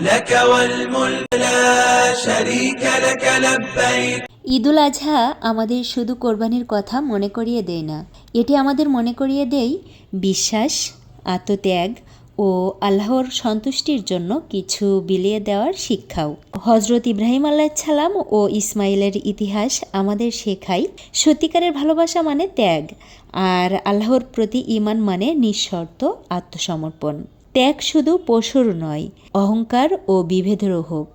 لك والملك لا شريك لك لبيك ঈদুল আজহা আমাদের শুধু কোরবানির কথা মনে করিয়ে দেয় না এটি আমাদের মনে করিয়ে দেয় বিশ্বাস আত্মত্যাগ ও আল্লাহর সন্তুষ্টির জন্য কিছু বিলিয়ে দেওয়ার শিক্ষাও হজরত ইব্রাহিম আল্লাহ ও ইসমাইলের ইতিহাস আমাদের শেখায় সত্যিকারের ভালোবাসা মানে ত্যাগ আর আল্লাহর প্রতি ইমান মানে নিঃশর্ত আত্মসমর্পণ ত্যাগ শুধু পশুর নয়, অহংকার ও বিভেদেরও হোক।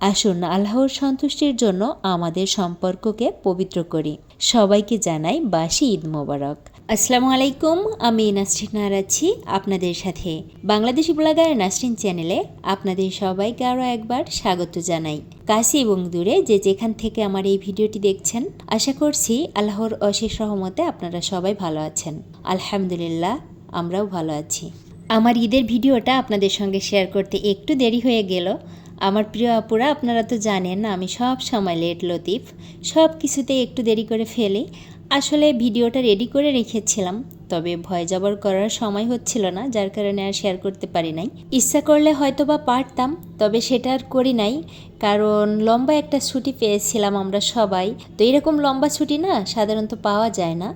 আসুন আল্লাহর সন্তুষ্টির জন্য আমাদের সম্পর্ককে পবিত্র করি। সবাইকে জানাই বাসি ঈদ মোবারক। আসসালামু আলাইকুম, আমি নাসরিন আছি আপনাদের সাথে। বাংলাদেশি ব্লগার নাসরিন চ্যানেলে আপনাদের সবাইকে আরও একবার স্বাগত জানাই। কাছে এবং দূরে যে যেখান থেকে আমার এই ভিডিওটি দেখছেন, আশা করছি আল্লাহর অশেষ রহমতে আপনারা সবাই ভালো আছেন। আলহামদুলিল্লাহ, আমরাও ভালো আছি। আমার ঈদের ভিডিওটা আপনাদের সঙ্গে শেয়ার করতে একটু দেরি হয়ে গেল। আমার প্রিয় আপুরা, আপনারা তো জানেন আমি সব সময় লেট লতিফ। সব কিছুতে একটু দেরি করে ফেলি। আসলে ভিডিওটা রেডি করে রেখেছিলাম। তবে ভয় জবর করার সময় হচ্ছিল না, যার কারণে আর শেয়ার করতে পারি নাই। ইচ্ছা করলে হয়তো বা পারতাম, তবে সেটা আর করি নাই, কারণ লম্বা একটা ছুটি পেয়েছিলাম আমরা সবাই। তো এরকম লম্বা ছুটি না, সাধারণত পাওয়া যায় না।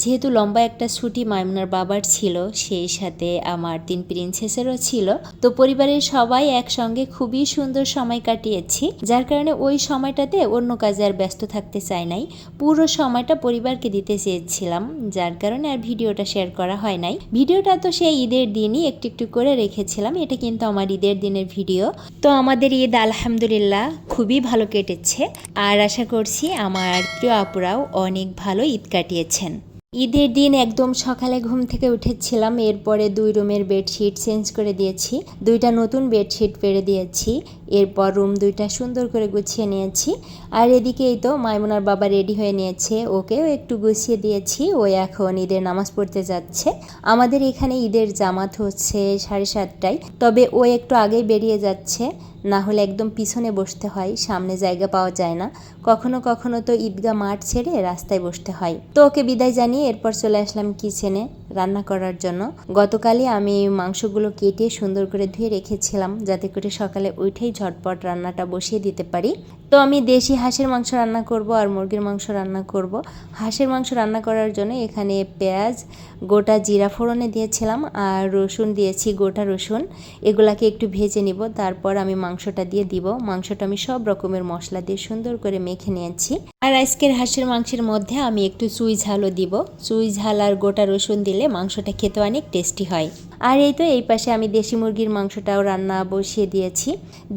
যেহেতু লম্বা একটা ছুটি মাইমুনার বাবার ছিল, সেই সাথে আমার তিন প্রিন্সেসেরও ছিল। তো পরিবারের সবাই একসঙ্গে খুবই সুন্দর সময় কাটিয়েছি, যার কারণে ওই সময়টাতে অন্য কাজে আর ব্যস্ত থাকতে চাই নাই। পুরো সময়টা পরিবারকে দিতে চেয়েছিলাম, যার কারণে আর ভিডিওটা শেয়ার করা হয় নাই। ভিডিওটা তো সেই ঈদের দিনই একটু একটু করে রেখেছিলাম, এটা কিন্তু আমার ঈদের দিনের ভিডিও। তো আমাদের ঈদ আলহামদুলিল্লাহ খুবই ভালো কেটেছে, আর আশা করছি আমার প্রিয় আপুরাও অনেক ভালো ঈদ কাটিয়েছেন। ঈদের দিন একদম সকালে ঘুম থেকে উঠেছিলাম, এরপরে দুই রুমের বেডশিট চেঞ্জ করে দিয়েছি, দুইটা নতুন বেডশিট পেরে দিয়েছি, এরপর রুম দুইটা সুন্দর করে গুছিয়ে নিয়েছি, আর এদিকে এই তো মাইমুনার বাবা রেডি হয়ে নিয়েছে, ওকেও একটু গুছিয়ে দিয়েছি, ও এখন ঈদের নামাজ পড়তে যাচ্ছে। আমাদের এখানে ঈদের জামাত হচ্ছে সাড়ে সাতটায়, তবে ও একটু আগেই বেরিয়ে যাচ্ছে না হলে একদম পিছনে বসতে হয়, সামনে জায়গা পাওয়া যায় না। কখনো কখনো তো ঈদগা মাঠ ছেড়ে রাস্তায় বসতে হয়। তো ওকে বিদায় জানিয়ে এরপর চলে আসলাম কিচেনে রান্না করার জন্য। গতকালই আমি মাংসগুলো কেটে সুন্দর করে ধুয়ে রেখেছিলাম যাতে করে সকালে উঠেই ঝটপট রান্নাটা বসিয়ে দিতে পারি। তো আমি দেশি হাঁসের মাংস রান্না করব আর মুরগির মাংস রান্না করব। হাঁসের মাংস রান্না করার জন্য এখানে পেঁয়াজ, গোটা জিরা ফোড়নে দিয়েছিলাম আর রসুন দিয়েছি, গোটা রসুন। এগুলাকে একটু ভেজে নিব, তারপর আমি মাংসটা দিয়ে দিব। মাংসটা আমি সব রকমের মশলা দিয়ে সুন্দর করে মেখে নিয়েছি। আর আজকের হাঁসের মাংসের মধ্যে আমি একটু চুই ঝালও দিব। চুই ঝাল আর গোটা রসুন দিলে মাংসটা খেতে অনেক টেস্টি হয়। আর এই তো এই পাশে আমি দেশি মুরগির মাংসটাও রান্না বসিয়ে দিয়েছি।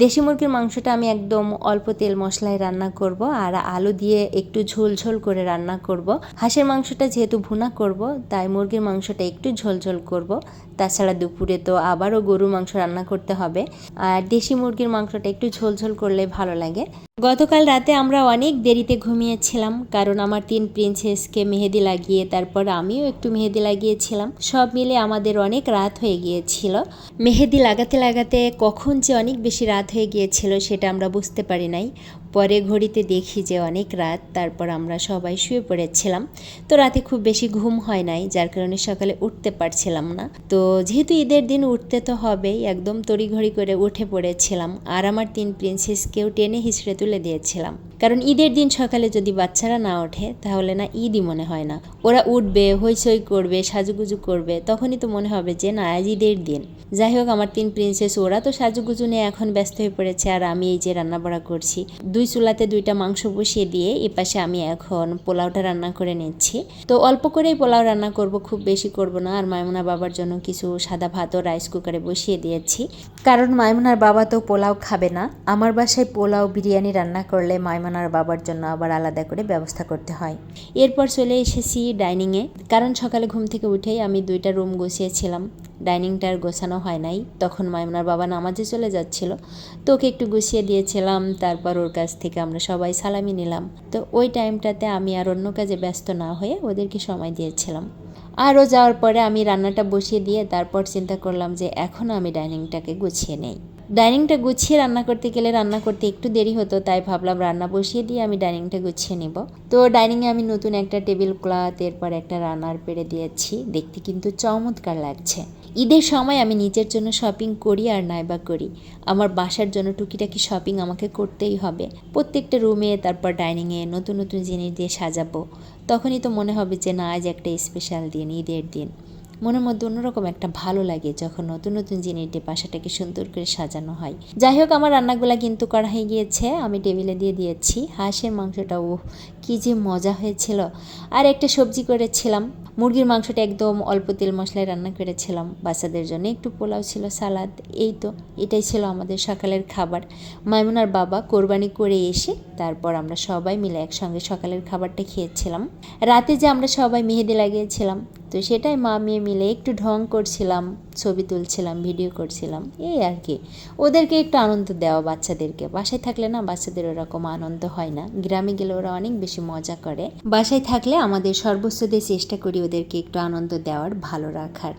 দেশি মুরগির মাংসটা আমি একদম অল্প তেল মশলায় রান্না করব আর আলু দিয়ে একটু ঝোল ঝোল করে রান্না করব। হাঁসের মাংসটা যেহেতু ভুনা করব, তাই মুরগির মাংসটা একটু ঝোল ঝোল করব। তাছাড়া দুপুরে তো আবারও গরুর মাংস রান্না করতে হবে। আর দেশি মুরগির মাংসটা একটু ঝোল ঝোল করলে ভালো লাগে। গতকাল রাতে আমরা অনেক দেরিতে ঘুমিয়েছিলাম, কারণ আমার তিন প্রিন্সেসকে মেহেদি লাগিয়ে তারপর আমিও একটু মেহেদি লাগিয়েছিলাম। সব মিলে আমাদের অনেক রাত হয়ে গিয়েছিল। মেহেদি লাগাতে লাগাতে কখন যে অনেক বেশি রাত হয়ে গিয়েছিল সেটা আমরা বুঝতে পারি নাই। পরে ঘড়িতে দেখি যে অনেক রাত, তারপর আমরা সবাই শুয়ে পড়েছিলাম। তো রাতে খুব বেশি ঘুম হয় নাই, যার কারণে সকালে উঠতে পারছিলাম না। তো যেহেতু ঈদের দিন উঠতে তো হবেই, একদম তড়িঘড়ি করে উঠে পড়েছিলাম আর আমার তিন প্রিন্সেসকেও টেনে হিসড়ে তুলে দিয়েছিলাম। কারণ ঈদের দিন সকালে যদি বাচ্চারা না ওঠে, তাহলে না ঈদই মনে হয় না। ওরা উঠবে, হইচই করবে, সাজুগুজু করবে, তখনই তো মনে হবে যে, না আজ ঈদের দিন। যাই হোক আমার তিন প্রিন্সেস ওরা তো সাজুগুজু নিয়ে এখন ব্যস্ত হয়ে পড়েছে, আর আমি এই যে রান্না বাড়া করছি। দুই চুলাতে দুইটা মাংস বসিয়ে দিয়ে এপাশে আমি এখন পোলাওটা রান্না করে নিচ্ছি। তো অল্প করেই পোলাও রান্না করব, খুব বেশি করব না, আর মায়মুনা বাবার জন্য কিছু সাদা ভাতও রাইস কুকারে বসিয়ে দিয়েছি। কারণ মায়মুনার বাবা তো পোলাও খাবে না, আমার বাসায় পোলাও বিরিয়ানি রান্না করলে মায়মুনার বাবার জন্য আবার আলাদা করে ব্যবস্থা করতে হয়। এরপর চলে এসেছি ডাইনিংয়ে কারণ সকালে ঘুম থেকে উঠেই আমি দুইটা রুম গুছিয়েছিলাম। ডাইনিংটা আর গোছানো হয় নাই। তখন মাইমুনার বাবা নামাজে চলে যাচ্ছিল। তো ওকে একটু গুছিয়ে দিয়েছিলাম। তারপর ওর কাছ থেকে আমরা সবাই সালামি নিলাম। তো ওই টাইমটাতে আমি আর অন্য কাজে ব্যস্ত না হয়ে ওদেরকে সময় দিয়েছিলাম। আরও যাওয়ার পরে আমি রান্নাটা বসিয়ে দিয়ে তারপর চিন্তা করলাম যে এখন আমি ডাইনিংটাকে গুছিয়ে নেই। ডাইনিংটা গুছিয়ে রান্না করতে গেলে রান্না করতে একটু দেরি হতো, তাই ভাবলাম রান্না বসিয়ে দিয়ে আমি ডাইনিংটা গুছিয়ে নেব। তো ডাইনিংয়ে আমি নতুন একটা টেবিল ক্লথ, এরপর একটা রান্নার পেরে দিয়েছি। দেখতে কিন্তু চমৎকার লাগছে। ঈদের সময় আমি নিজের জন্য শপিং করি আর নাইবা করি। আমার বাসার জন্য টুকিটাকি শপিং আমাকে করতেই হবে। প্রত্যেকটা রুমে তারপর ডাইনিংয়ে নতুন নতুন জিনিস দিয়ে সাজাবো। তখনই তো মনে হবে যে না, আজ একটা স্পেশাল দিন, ঈদের দিন। মনের মধ্যে অন্যরকম একটা ভালো লাগে যখন নতুন নতুন জিনিস দিয়ে বাসাটাকে সুন্দর করে সাজানো হয়। যাই হোক, আমার রান্নাগুলা কিন্তু করা হয়ে গিয়েছে। আমি টেবিলে দিয়ে দিয়েছি। হাঁসের মাংসটা ও কী যে মজা হয়েছিল। আর একটা সবজি করেছিলাম। মুরগির মাংসটা একদম অল্প তেল মশলায় রান্না করেছিলাম বাচ্চাদের জন্য। একটু পোলাও ছিল, সালাদ, এই তো, এটাই ছিল আমাদের সকালের খাবার। মাইমুনার বাবা কোরবানি করে এসে তারপর আমরা সবাই মিলে একসঙ্গে সকালের খাবারটা খেয়েছিলাম। রাতে যে আমরা সবাই মেহেদি লাগিয়েছিলাম তো সেটাই মা মেয়ে মিলে একটু ঢং করছিলাম, ছবি তুলছিলাম ভিডিও করছিলাম, এই আর কি। ওদেরকে একটু আনন্দ দেওয়া বাচ্চাদেরকে। বাসায় থাকলে না বাচ্চাদের ওরকম আনন্দ হয় না। গ্রামে গেলে ওরা অনেক বেশি মজা করে। বাসায় থাকলে আমাদের সর্বোচ্চ দিয়ে চেষ্টা করি ওদেরকে একটু আনন্দ দেওয়ার, ভালো রাখার।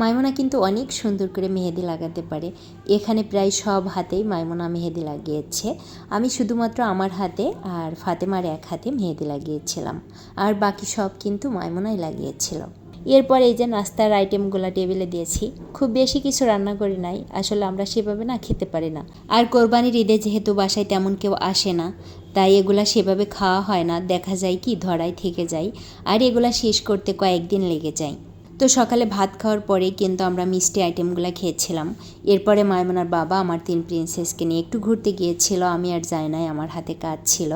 মাইমোনা কিন্তু অনেক সুন্দর করে মেহেদি লাগাতে পারে। এখানে প্রায় সব হাতেই মাইমুনা মেহেদি লাগিয়েছে। আমি শুধুমাত্র আমার হাতে আর ফাতেমার এক হাতে মেহেদি লাগিয়েছিলাম। আর বাকি সব কিন্তু মাইমুনাই লাগিয়েছিল। এরপর এই যে নাস্তার আইটেমগুলো টেবিলে দিয়েছি, খুব বেশি কিছু রান্না করি নাই, আসলে আমরা সেভাবে না খেতে পারি না। আর কোরবানির ঈদে যেহেতু বাসায় তেমন কেউ আসে না, তাই এগুলা সেভাবে খাওয়া হয় না, দেখা যায় কি ধরাই থেকে যায়, আর এগুলা শেষ করতে কয়েকদিন লেগে যায়। তো সকালে ভাত খাওয়ার পরেই কিন্তু আমরা মিষ্টি আইটেমগুলো খেয়েছিলাম। এরপরে মায়মনার বাবা আমার তিন প্রিন্সেসকে নিয়ে একটু ঘুরতে গিয়েছিল, আমি আর যাই নাই আমার হাতে কাজ ছিল।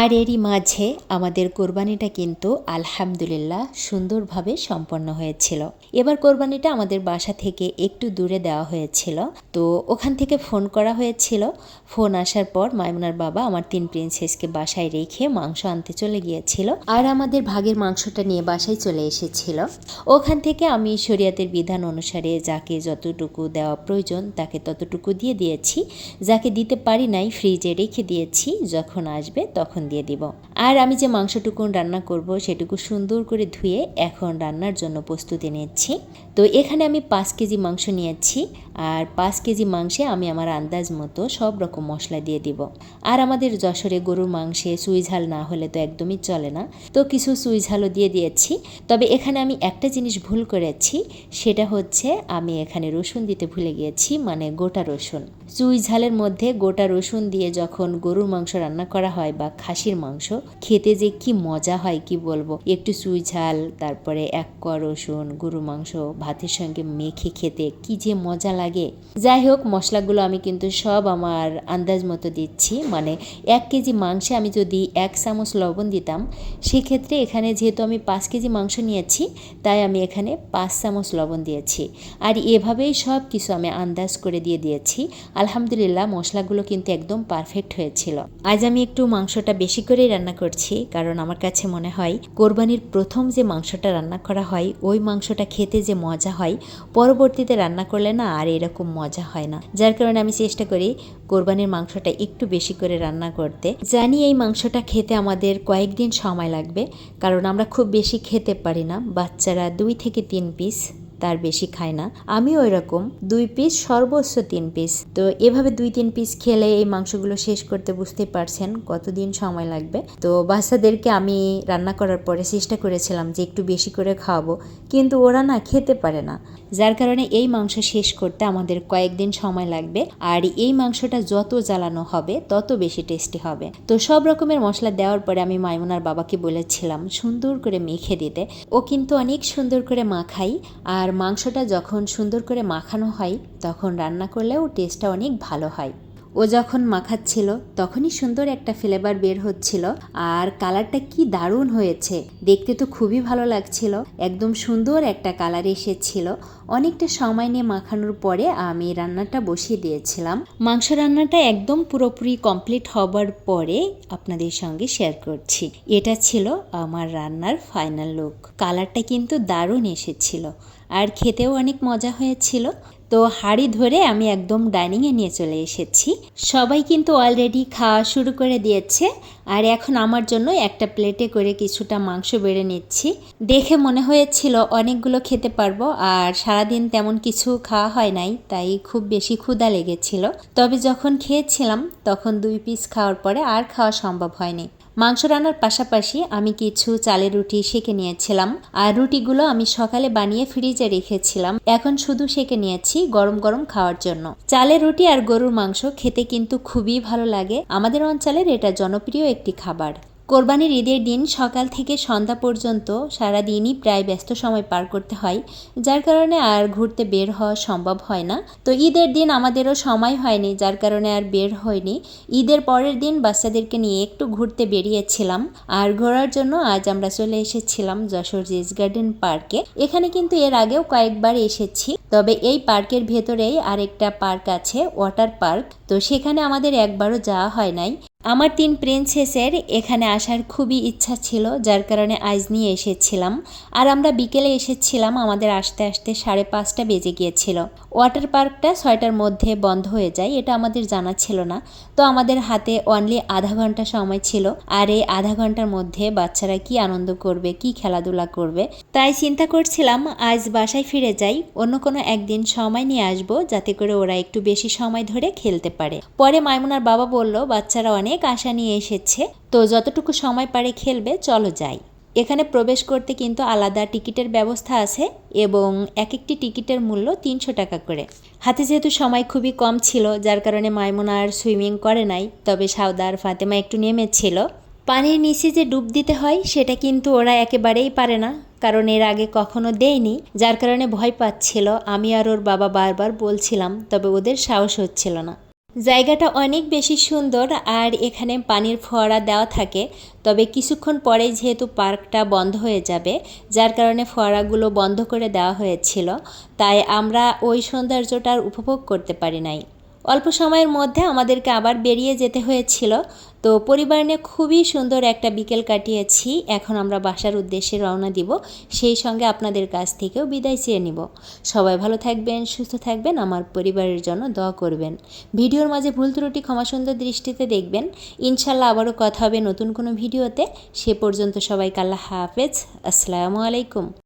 আর এরই মাঝে আমাদের কোরবানিটা কিন্তু আলহামদুলিল্লাহ সুন্দরভাবে সম্পন্ন হয়েছিল। এবার কোরবানিটা আমাদের বাসা থেকে একটু দূরে দেওয়া হয়েছিল। তো ওখান থেকে ফোন করা হয়েছিল। ফোন আসার পর মায়মুনার বাবা আমার তিন প্রিন্সেসকে বাসায় রেখে মাংস আনতে চলে গিয়েছিল। আর আমাদের ভাগের মাংসটা নিয়ে বাসায় চলে এসেছিল। ওখান থেকে আমি শরিয়াতের বিধান অনুসারে যাকে যতটুকু দেওয়া প্রয়োজন তাকে ততটুকু দিয়ে দিয়েছি। যাকে দিতে পারি নাই ফ্রিজে রেখে দিয়েছি, যখন আসবে তখন দিয়ে দিব। আর আমি যে মাংসটুকুন রান্না করব সেটুকু সুন্দর করে ধুয়ে এখন রান্নার জন্য প্রস্তুতি নিচ্ছি। তো এখানে আমি পাঁচ কেজি মাংস নিয়েছি আর পাঁচ কেজি মাংসে আমি আমার আন্দাজ মতো সব রকম মশলা দিয়ে দিব। আর আমাদের যশোরে গরুর মাংসে সুই ঝাল না হলে তো একদমই চলে না। তো কিছু সুই ঝালও দিয়ে দিয়েছি। তবে এখানে আমি একটা জিনিস ভুল করেছি, সেটা হচ্ছে আমি এখানে রসুন দিতে ভুলে গিয়েছি মানে গোটা রসুন। চুই ঝালের মধ্যে গোটা রসুন দিয়ে যখন গরুর মাংস রান্না করা হয় বা খাসির মাংস, খেতে যে কি মজা হয় কি বলব? একটু চুই ঝাল, তারপরে এক ক রসুন, গরুর মাংস ভাতের সঙ্গে মেখে খেতে কি যে মজা লাগে। যাই হোক, মশলাগুলো আমি কিন্তু সব আমার আন্দাজ মতো দিচ্ছি। মানে এক কেজি মাংসে আমি যদি এক চামচ লবণ দিতাম, সেক্ষেত্রে এখানে যেহেতু আমি পাঁচ কেজি মাংস নিয়েছি, তাই আমি এখানে পাঁচ চামচ লবণ দিয়েছি। আর এভাবেই সব কিছু আমি আন্দাজ করে দিয়ে দিয়েছি। আলহামদুলিল্লাহ, মশলাগুলো কিন্তু একদম পারফেক্ট হয়েছিল। আজ আমি একটু মাংসটা বেশি করেই রান্না করছি, কারণ আমার কাছে মনে হয়, কোরবানির প্রথম যে মাংসটা রান্না করা হয়, ওই মাংসটা খেতে যে মজা হয়। পরবর্তীতে রান্না করলে না আর এরকম মজা হয় না। যার কারণে আমি চেষ্টা করি কোরবানির মাংসটা একটু বেশি করে রান্না করতে। জানি এই মাংসটা খেতে আমাদের কয়েকদিন সময় লাগবে, কারণ আমরা খুব বেশি খেতে পারি না। বাচ্চারা দুই থেকে তিন পিস তার বেশি খায় না। আমিও এরকম, দুই পিস সর্বোচ্চ তিন পিস তো এভাবে দুই তিন পিস খেলে এই মাংসগুলো শেষ করতে বুঝতে পারছেন কতদিন সময় লাগবে। তো বাচ্চাদেরকে আমি রান্না করার পরে চেষ্টা করেছিলাম যে একটু বেশি করে খাওয়াবো, কিন্তু ওরা না খেতে পারে না। যার কারণে এই মাংস শেষ করতে আমাদের কয়েকদিন সময় লাগবে, আর এই মাংসটা যত জ্বালানো হবে, তত বেশি টেস্টি হবে। তো সব রকমের মশলা দেওয়ার পরে আমি মাইমুনার বাবাকে বলেছিলাম, সুন্দর করে মেখে দিতে। ও কিন্তু অনেক সুন্দর করে মাখাই, আর মাংসটা যখন সুন্দর করে মাখানো হয় তখন রান্না করলেও টেস্টটা অনেক ভালো হয়। ও যখন মাখাচ্ছিল, তখনই সুন্দর একটা ফ্লেভার বের হচ্ছিল। আর কালারটা কি দারুণ হয়েছে, দেখতে তো খুবই ভালো লাগছিল। একদম সুন্দর একটা কালার এসেছিল। অনেকটা সময় নিয়ে মাখানোর পরে আমি রান্নাটা বসিয়ে দিয়েছিলাম। মাংস রান্নাটা একদম পুরোপুরি কমপ্লিট হবার পরে আপনাদের সঙ্গে শেয়ার করছি। এটা ছিল আমার রান্নার ফাইনাল লুক কালারটা কিন্তু দারুণ এসেছিল। আর খেতেও অনেক মজা হয়েছিল। তো হাঁড়ি ধরে আমি একদম ডাইনিংয়ে নিয়ে চলে এসেছি। সবাই কিন্তু অলরেডি খাওয়া শুরু করে দিয়েছে। আর এখন আমার জন্য একটা প্লেটে করে কিছুটা মাংস বেড়ে নিচ্ছি। দেখে মনে হয়েছিল অনেকগুলো খেতে পারব আর সারাদিন তেমন কিছু খাওয়া হয় নাই, তাই খুব বেশি ক্ষুধা লেগেছিল। তবে যখন খেয়েছিলাম, তখন দুই পিস খাওয়ার পরে আর খাওয়া সম্ভব হয়নি। মাংস রান্নার পাশাপাশি আমি কিছু চালের রুটি সেঁকে নিয়েছিলাম। আর রুটিগুলো আমি সকালে বানিয়ে ফ্রিজে রেখেছিলাম। এখন শুধু সেঁকে নিয়েছি গরম গরম খাওয়ার জন্য। চালের রুটি আর গরুর মাংস খেতে কিন্তু খুবই ভালো লাগে। আমাদের অঞ্চলের এটা জনপ্রিয় একটি খাবার। কোরবানির ঈদের দিন সকাল থেকে সন্ধ্যা পর্যন্ত সারা দিনই প্রায় ব্যস্ত সময় পার করতে হয়, যার কারণে আর ঘুরতে বের হওয়া সম্ভব হয় না। তো ঈদের দিন আমাদেরও সময় হয়নি, যার কারণে আর বের হয়নি ঈদের পরের দিন বাচ্চাদেরকে নিয়ে একটু ঘুরতে বেরিয়েছিলাম, আর ঘোরার জন্য আজ আমরা চলে এসেছিলাম যশোর জিস গার্ডেন পার্কে। এখানে কিন্তু এর আগেও কয়েকবার এসেছি, তবে এই পার্কের ভেতরেই আরেকটা পার্ক আছে, ওয়াটার পার্ক। তো সেখানে আমাদের একবারও যাওয়া হয় নাই। আমার তিন প্রিন্সেসের এখানে আসার খুবই ইচ্ছা ছিল, যার কারণে আজ নিয়ে এসেছিলাম। আর আমরা বিকেলে এসেছিলাম, আমাদের আসতে আসতে সাড়ে পাঁচটা বেজে গিয়েছিল। ওয়াটার পার্কটা ছয়টার মধ্যে বন্ধ হয়ে যায়, এটা আমাদের জানা ছিল না। তো আমাদের হাতে অনলি আধা ঘণ্টা সময় ছিল, আর এই আধা ঘণ্টার মধ্যে বাচ্চারা কি আনন্দ করবে, কি খেলাধুলা করবে? তাই চিন্তা করছিলাম, আজ বাসায় ফিরে যাই, অন্য কোনো একদিন সময় নিয়ে আসব, যাতে করে ওরা একটু বেশি সময় ধরে খেলতে পারে। পরে মাইমুনার বাবা বলল, বাচ্চারা অনেক আশা নিয়ে এসেছে। তো যতটুকু সময় পারে খেলবে, চলো যাই। এখানে প্রবেশ করতে কিন্তু আলাদা টিকিটের ব্যবস্থা আছে এবং এক একটি টিকিটের মূল্য তিনশো টাকা করে। হাতে যেহেতু সময় খুবই কম ছিল, যার কারণে মাইমুনা আর সুইমিং করে নাই, তবে সাউদার ফাতেমা একটু নেমেছিল। পানির নিচে যে ডুব দিতে হয়, সেটা কিন্তু ওরা একেবারেই পারে না, কারণ এর আগে কখনো দেয়নি, যার কারণে ভয় পাচ্ছিল। আমি আর ওর বাবা বারবার বলছিলাম, তবে ওদের সাহস হচ্ছিল না। জায়গাটা অনেক বেশি সুন্দর আর এখানে পানির ফোয়ারা দেওয়া থাকে। তবে কিছুক্ষণ পরেই যেহেতু পার্কটা বন্ধ হয়ে যাবে, যার কারণে ফোয়ারাগুলো বন্ধ করে দেওয়া হয়েছিল, তাই আমরা ওই সৌন্দর্যটার উপভোগ করতে পারি নাই। অল্প সময়ের মধ্যে আমাদেরকে আবার বেরিয়ে যেতে হয়েছিল। তো পরিবার নিয়ে খুবই সুন্দর একটা বিকেল কাটিয়েছি। এখন আমরা বাসার উদ্দেশ্যে রওনা দিব। সেই সঙ্গে আপনাদের কাছ থেকেও বিদায় চেয়ে নিব। সবাই ভালো থাকবেন, সুস্থ থাকবেন, আমার পরিবারের জন্য দোয়া করবেন। ভিডিওর মাঝে ভুল ত্রুটি ক্ষমা সুন্দর দৃষ্টিতে দেখবেন। ইনশাল্লাহ আবারও কথা হবে নতুন কোনো ভিডিওতে। সে পর্যন্ত সবাইকে আল্লাহ হাফেজ। আসসালামু আলাইকুম।